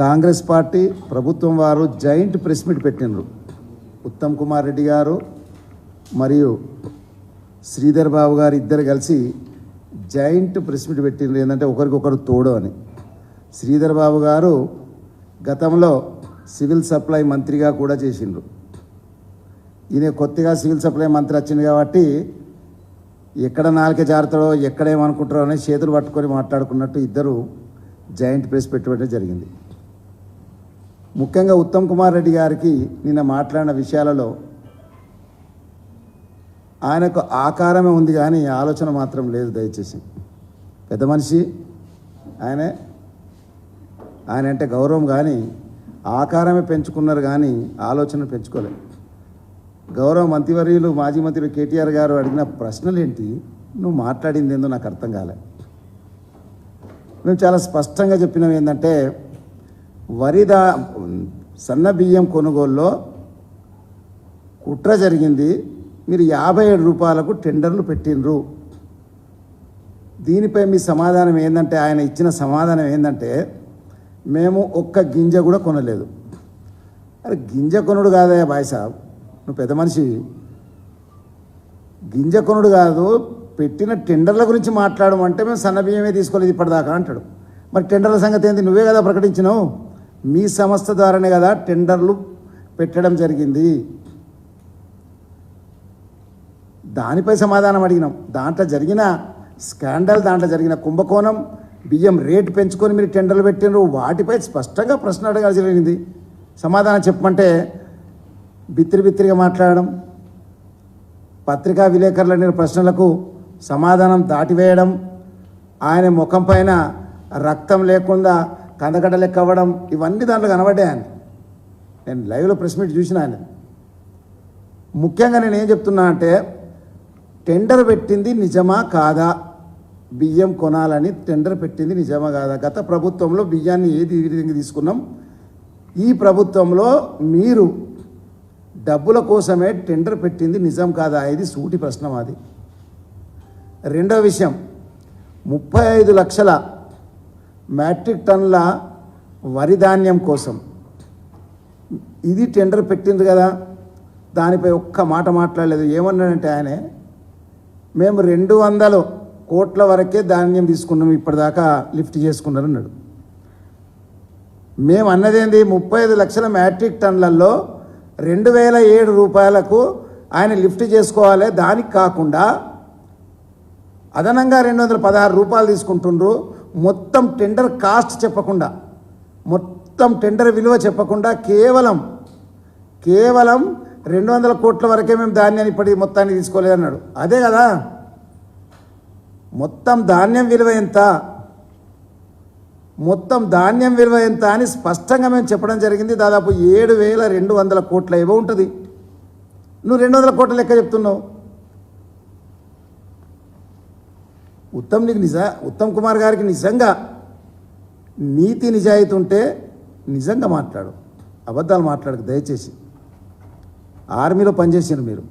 Congress party ప్రభుత్వం వారు joint press meet పెట్టినరు ఉత్తమ్ కుమార్ రెడ్డి గారు మరియు శ్రీధర్ బాబు గారు ఇద్దరు కలిసి జాయింట్ ప్రెస్ మీట్ పెట్టిండ్రు. ఏంటంటే ఒకరికొకరు తోడు అని. శ్రీధర్ బాబు గారు గతంలో సివిల్ సప్లై మంత్రిగా కూడా చేసిండ్రు. ఈయన కొత్తగా సివిల్ సప్లై మంత్రి వచ్చింది కాబట్టి ఎక్కడ నాలుక జారుతాడో ఎక్కడేమనుకుంటారో అని చేతులు పట్టుకొని మాట్లాడుకున్నట్టు ఇద్దరు జాయింట్ ప్రెస్ పెట్టడం జరిగింది. ముఖ్యంగా ఉత్తమ్ కుమార్ రెడ్డి గారికి నిన్న మాట్లాడిన విషయాలలో ఆయనకు ఆకారమే ఉంది కానీ ఆలోచన మాత్రం లేదు దయచేసి. పెద్ద మనిషి ఆయనే ఆయన అంటే గౌరవం కానీ ఆకారమే పెంచుకున్నారు కానీ ఆలోచన పెంచుకోలేదు. గౌరవ మంత్రివర్యులు మాజీ మంత్రి కేటీఆర్ గారు అడిగిన ప్రశ్నలు ఏంటి నువ్వు మాట్లాడింది ఏందో నాకు అర్థం కాలే. మేము చాలా స్పష్టంగా చెప్పినవి ఏంటంటే వరిదా సన్న బియ్యం కొనుగోలులో కుట్ర జరిగింది. మీరు యాభై ఏడు రూపాయలకు టెండర్లు పెట్టినరు దీనిపై మీ సమాధానం ఏంటంటే ఆయన ఇచ్చిన సమాధానం ఏంటంటే మేము ఒక్క గింజ కూడా కొనలేదు. అరే గింజ కొనుడు కాదయ్యా బాయ్ సాబ్ నువ్వు పెద్ద మనిషి. గింజ కొనుడు కాదు పెట్టిన టెండర్ల గురించి మాట్లాడమంటే మేము సన్న బియ్యమే తీసుకోలేదు ఇప్పటిదాకా అంటాడు. మరి టెండర్ల సంగతి ఏంది? నువ్వే కదా ప్రకటించినావు. మీ సంస్థ ద్వారానే కదా టెండర్లు పెట్టడం జరిగింది. దానిపై సమాధానం అడిగినాం. దాంట్లో జరిగిన స్కాండల్ దాంట్లో జరిగిన కుంభకోణం బియ్యం రేటు పెంచుకొని మీరు టెండర్లు పెట్టినారు వాటిపై స్పష్టంగా ప్రశ్న అడగాలి జరిగింది. సమాధానం చెప్పమంటే బిత్తిరి బిత్తిరిగా మాట్లాడడం పత్రికా విలేకరులు అడిగిన ప్రశ్నలకు సమాధానం దాటివేయడం ఆయన ముఖం పైన రక్తం లేకుండా కందగడ్డ లెక్క అవ్వడం ఇవన్నీ దాంట్లో కనబడ్డాయి ఆయన. నేను లైవ్లో ప్రెస్ మీట్ చూసిన ఆయన. ముఖ్యంగా నేను ఏం చెప్తున్నా అంటే టెండర్ పెట్టింది నిజమా కాదా? బియ్యం కొనాలని టెండర్ పెట్టింది నిజమా కాదా? గత ప్రభుత్వంలో బియ్యాన్ని ఏది విధంగా తీసుకున్నాం? ఈ ప్రభుత్వంలో మీరు డబ్బుల కోసమే టెండర్ పెట్టింది నిజం కాదా? ఇది సూటి ప్రశ్న అది రెండో విషయం ముప్పై ఐదు లక్షల మ్యాట్రిక్ టన్నుల వరి ధాన్యం కోసం. ఇది టెండర్ పెట్టింది కదా. దానిపై ఒక్క మాట మాట్లాడలేదు. ఏమన్నాడంటే ఆయనే మేము రెండు వందలు కోట్ల వరకే ధాన్యం తీసుకున్నాం. ఇప్పటిదాకా లిఫ్ట్ చేసుకున్నారు అన్నాడు మేము అన్నదేంది? ముప్పై ఐదు లక్షల మ్యాట్రిక్ టన్నులలో రెండు వేల ఏడు రూపాయలకు ఆయన లిఫ్ట్ చేసుకోవాలి. దానికి కాకుండా అదనంగా రెండు వందల పదహారు రూపాయలు తీసుకుంటుండ్రు. మొత్తం టెండర్ కాస్ట్ చెప్పకుండా మొత్తం టెండర్ విలువ చెప్పకుండా కేవలం కేవలం రెండు వందల కోట్ల వరకే మేము ధాన్యాన్ని ఇప్పటి మొత్తాన్ని తీసుకోలేదన్నాడు. అదే కదా? మొత్తం ధాన్యం విలువ ఎంత? మొత్తం ధాన్యం విలువ ఎంత అని స్పష్టంగా మేము చెప్పడం జరిగింది. దాదాపు ఏడు వేల రెండు వందల కోట్ల ఏవో ఉంటుంది. నువ్వు రెండు వందల కోట్ల లెక్క చెప్తున్నావు. ఉత్తమ్ నీకు నిజ ఉత్తమ్ కుమార్ గారికి నిజంగా నీతి నిజాయితీ ఉంటే నిజంగా మాట్లాడు. అబద్ధాలు మాట్లాడకు దయచేసి. ఆర్మీలో పనిచేసారు మీరు.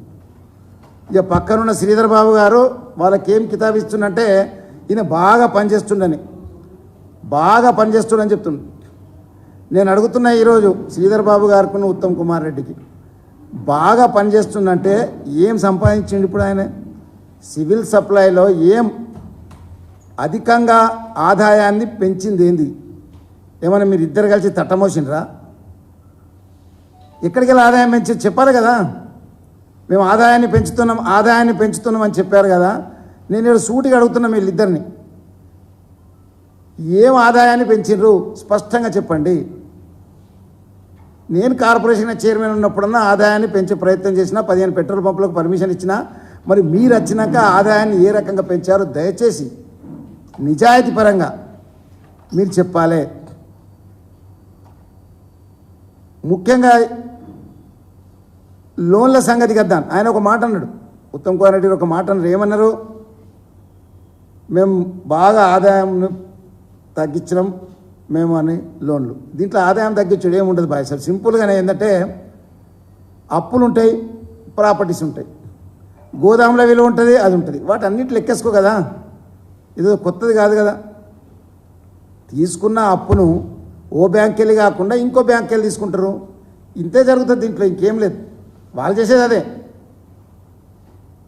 ఇక పక్కనున్న శ్రీధర్ బాబు గారు వాళ్ళకేం కితాబ్ ఇస్తుండంటే ఈయన బాగా పనిచేస్తుండని. బాగా పనిచేస్తుండని చెప్తుంది నేను అడుగుతున్నా ఈరోజు శ్రీధర్ బాబు గారికి ఉత్తమ్ కుమార్ రెడ్డికి బాగా పనిచేస్తుందంటే ఏం సంపాదించిండు ఇప్పుడు ఆయన? సివిల్ సప్లైలో ఏం అధికంగా ఆదాయాన్ని పెంచింది ఏంది? ఏమైనా మీరు ఇద్దరు కలిసి తట్టమోసినరా ఎక్కడికి వెళ్ళి ఆదాయం పెంచి చెప్పాలి కదా. మేము ఆదాయాన్ని పెంచుతున్నాం ఆదాయాన్ని పెంచుతున్నాం అని చెప్పారు కదా. నేను ఇక్కడ సూటిగా అడుగుతున్నా వీళ్ళిద్దరిని ఏం ఆదాయాన్ని పెంచిండ్రు స్పష్టంగా చెప్పండి. నేను కార్పొరేషన్ చైర్మన్ ఉన్నప్పుడన్నా ఆదాయాన్ని పెంచే ప్రయత్నం చేసినా పదిహేను పెట్రోల్ పంపులకు పర్మిషన్ ఇచ్చినా మరి మీరు వచ్చినాక ఆదాయాన్ని ఏ రకంగా పెంచారో దయచేసి నిజాయితీ పరంగా మీరు చెప్పాలి. ముఖ్యంగా లోన్ల సంగతి కద్దాను ఆయన ఒక మాట అన్నాడు. ఉత్తమ్ కుమార్ రెడ్డి ఒక మాట అన్నారు. ఏమన్నారు? మేము బాగా ఆదాయం తగ్గించడం మేము అని లోన్లు. దీంట్లో ఆదాయం తగ్గించడం. ఏముండదు బాయ్ సార్. సింపుల్గానే ఏంటంటే అప్పులు ఉంటాయి ప్రాపర్టీస్ ఉంటాయి. గోదాముల విలువ ఉంటుంది అది ఉంటుంది. వాటి అన్నిటి లెక్కేసుకో కదా. ఇది కొత్తది కాదు కదా. తీసుకున్న అప్పును ఓ బ్యాంక్ వెళ్ళి కాకుండా ఇంకో బ్యాంక్ వెళ్ళి తీసుకుంటారు. ఇంతే జరుగుతుంది దీంట్లో ఇంకేం లేదు. వాళ్ళు చేసేది అదే.